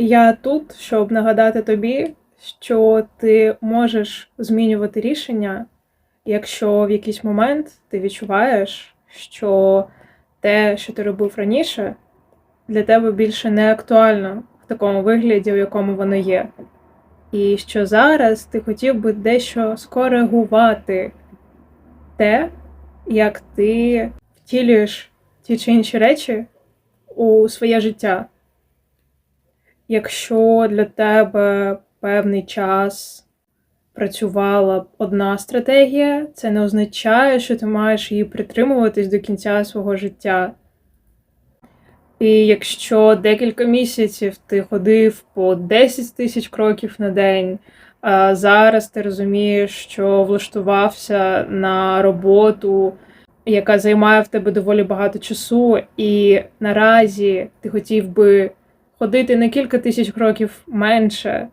Я тут, щоб нагадати тобі, що ти можеш змінювати рішення, якщо в якийсь момент ти відчуваєш, що те, що ти робив раніше, для тебе більше не актуально в такому вигляді, в якому воно є. І що зараз ти хотів би дещо скоригувати те, як ти втілюєш ті чи інші речі у своє життя. Якщо для тебе певний час працювала одна стратегія, це не означає, що ти маєш її притримуватись до кінця свого життя. І якщо декілька місяців ти ходив по 10 тисяч кроків на день, а зараз ти розумієш, що влаштувався на роботу, яка займає в тебе доволі багато часу, і наразі ти хотів би ходити на кілька тисяч кроків менше,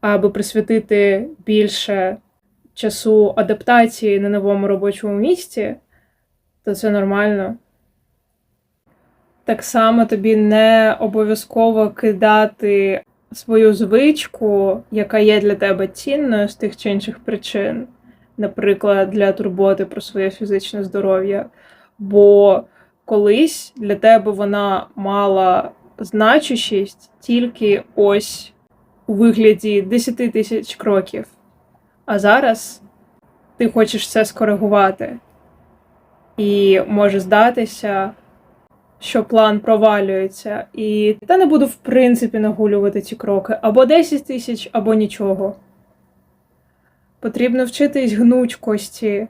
аби присвятити більше часу адаптації на новому робочому місці, то це нормально. Так само тобі не обов'язково кидати свою звичку, яка є для тебе цінною з тих чи інших причин, наприклад, для турботи про своє фізичне здоров'я. Бо колись для тебе вона мала значущість тільки ось у вигляді 10 тисяч кроків. А зараз ти хочеш це скоригувати. І може здатися, що план провалюється, і та не буду в принципі нагулювати ці кроки або 10 тисяч, або нічого. Потрібно вчитись гнучкості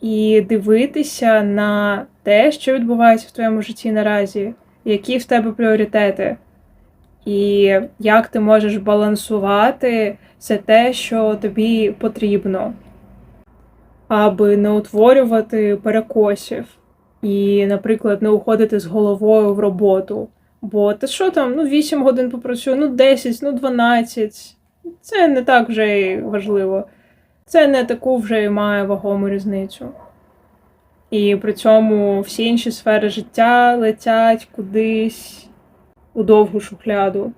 і дивитися на те, що відбувається в твоєму житті наразі, які в тебе пріоритети, і як ти можеш балансувати все те, що тобі потрібно, аби не утворювати перекосів і, наприклад, не уходити з головою в роботу. Бо та що там, ну 8 годин попрацюю, ну 10, ну 12. Це не так вже й важливо. Це не таку вже й має вагому різницю. І при цьому всі інші сфери життя летять кудись у довгу шухляду.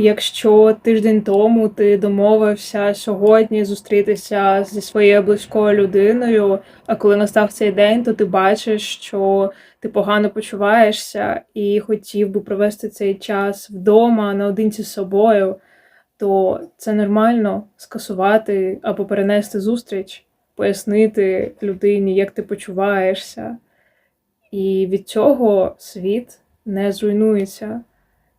Якщо тиждень тому ти домовився сьогодні зустрітися зі своєю близькою людиною, а коли настав цей день, то ти бачиш, що ти погано почуваєшся і хотів би провести цей час вдома наодинці з собою, то це нормально скасувати або перенести зустріч, пояснити людині, як ти почуваєшся. І від цього світ не зруйнується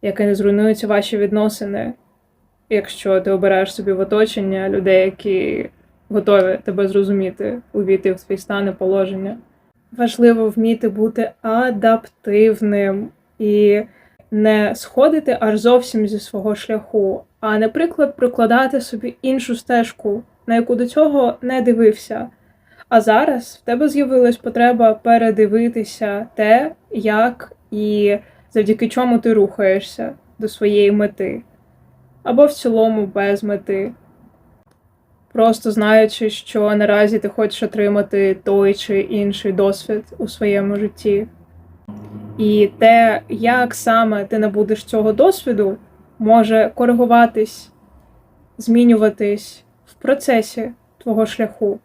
як і не зруйнуються ваші відносини, якщо ти обираєш собі в оточення людей, які готові тебе зрозуміти, увійти в свій стан і положення. Важливо вміти бути адаптивним і не сходити аж зовсім зі свого шляху, а, наприклад, прокладати собі іншу стежку, на яку до цього не дивився. А зараз в тебе з'явилась потреба передивитися те, як і завдяки чому ти рухаєшся до своєї мети, або в цілому без мети. Просто знаючи, що наразі ти хочеш отримати той чи інший досвід у своєму житті. І те, як саме ти набудеш цього досвіду, може коригуватись, змінюватись процесі твого шляху.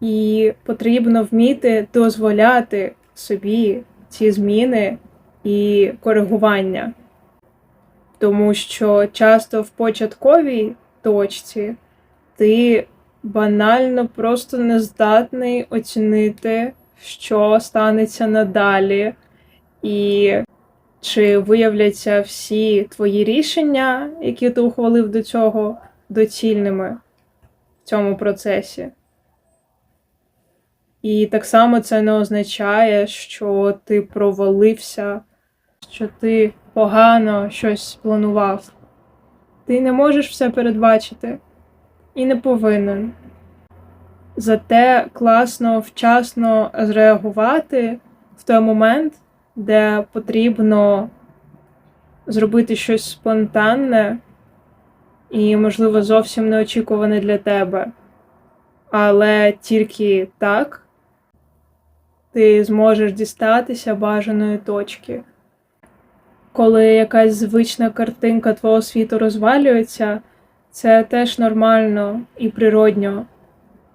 І потрібно вміти дозволяти собі ці зміни і коригування. Тому що часто в початковій точці ти банально просто не здатний оцінити, що станеться надалі, і чи виявляться всі твої рішення, які ти ухвалив до цього, доцільними в цьому процесі. І так само це не означає, що ти провалився що ти погано щось планував. Ти не можеш все передбачити і не повинен. Зате класно вчасно зреагувати в той момент, де потрібно зробити щось спонтанне і, можливо, зовсім неочікуване для тебе. Але тільки так ти зможеш дістатися бажаної точки. коли якась звична картинка твого світу розвалюється, це теж нормально і природньо.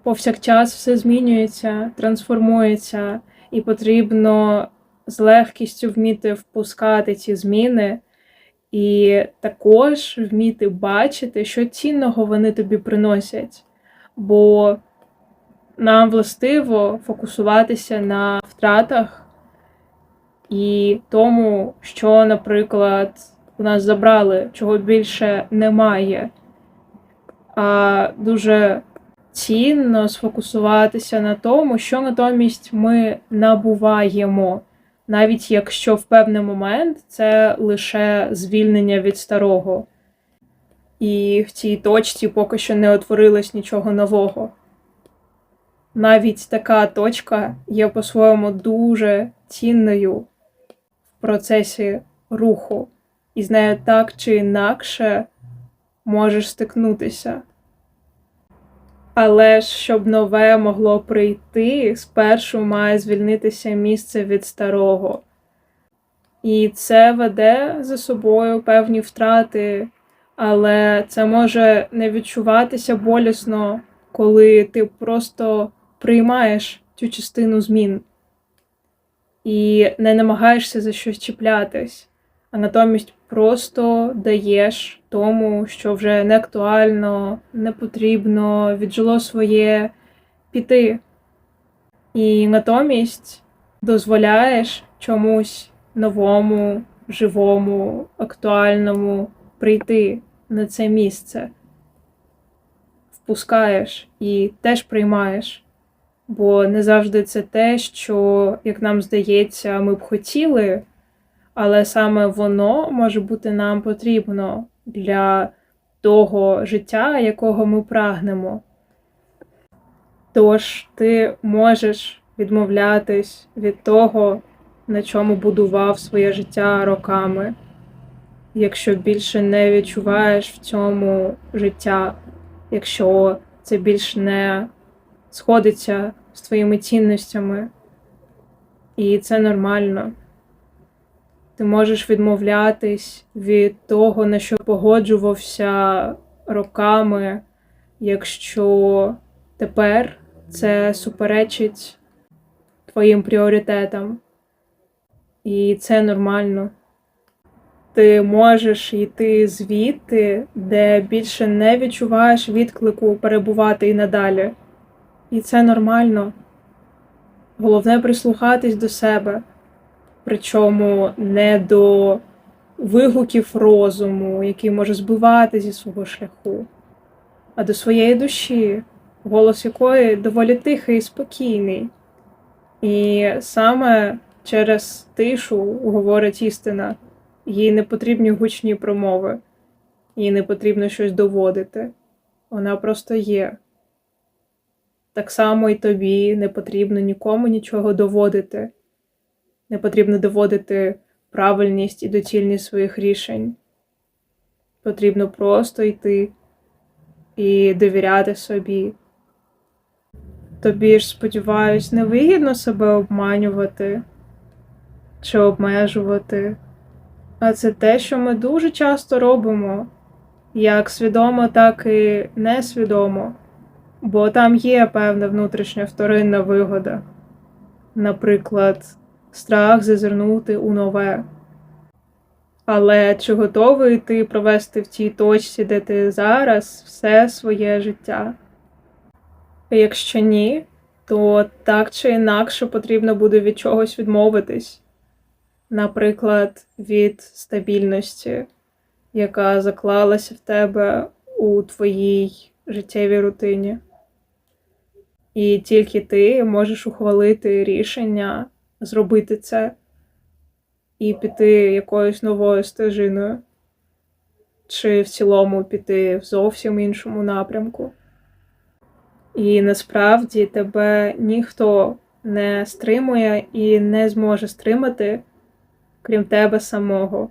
Повсякчас все змінюється, трансформується, і потрібно з легкістю вміти впускати ці зміни, і також вміти бачити, що цінного вони тобі приносять. Бо нам властиво фокусуватися на втратах і тому, що, наприклад, у нас забрали, чого більше немає. А дуже цінно сфокусуватися на тому, що натомість ми набуваємо, навіть якщо в певний момент це лише звільнення від старого. І в цій точці поки що не утворилось нічого нового. Навіть така точка є по-своєму дуже цінною в процесі руху, і з нею так чи інакше можеш стикнутися. Але ж щоб нове могло прийти, спершу має звільнитися місце від старого. І це веде за собою певні втрати, але це може не відчуватися болісно, коли ти просто приймаєш цю частину змін і не намагаєшся за щось чіплятись, а натомість просто даєш тому, що вже не актуально, не потрібно, віджило своє піти. І натомість дозволяєш чомусь новому, живому, актуальному прийти на це місце. Впускаєш і теж приймаєш бо не завжди це те, що, як нам здається, ми б хотіли, але саме воно може бути нам потрібно для того життя, якого ми прагнемо. Тож ти можеш відмовлятись від того, на чому будував своє життя роками, якщо більше не відчуваєш в цьому життя, якщо це більш не сходиться з твоїми цінностями, і це нормально. Ти можеш відмовлятись від того, на що погоджувався роками, якщо тепер це суперечить твоїм пріоритетам. І це нормально. Ти можеш йти звідти, де більше не відчуваєш відклику перебувати і надалі. І це нормально. Головне прислухатись до себе, причому не до вигуків розуму, який може збивати зі свого шляху, а до своєї душі, голос якої доволі тихий і спокійний. І саме через тишу говорить істина, їй не потрібні гучні промови, їй не потрібно щось доводити. Вона просто є. Так само і тобі не потрібно нікому нічого доводити. Не потрібно доводити правильність і доцільність своїх рішень. Потрібно просто йти і довіряти собі. Тобі ж, сподіваюсь, невигідно себе обманювати чи обмежувати. А це те, що ми дуже часто робимо, як свідомо, так і несвідомо бо там є певна внутрішня вторинна вигода, наприклад, страх зазирнути у нове. Але чи готовий ти провести в тій точці, де ти зараз все своє життя? Якщо ні, то так чи інакше потрібно буде від чогось відмовитись, наприклад, від стабільності, яка заклалася в тебе у твоїй життєвій рутині. І тільки ти можеш ухвалити рішення зробити це і піти якоюсь новою стежиною, чи в цілому піти в зовсім іншому напрямку. І насправді тебе ніхто не стримує і не зможе стримати, крім тебе самого.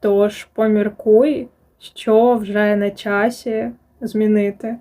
Тож поміркуй, що вже на часі змінити.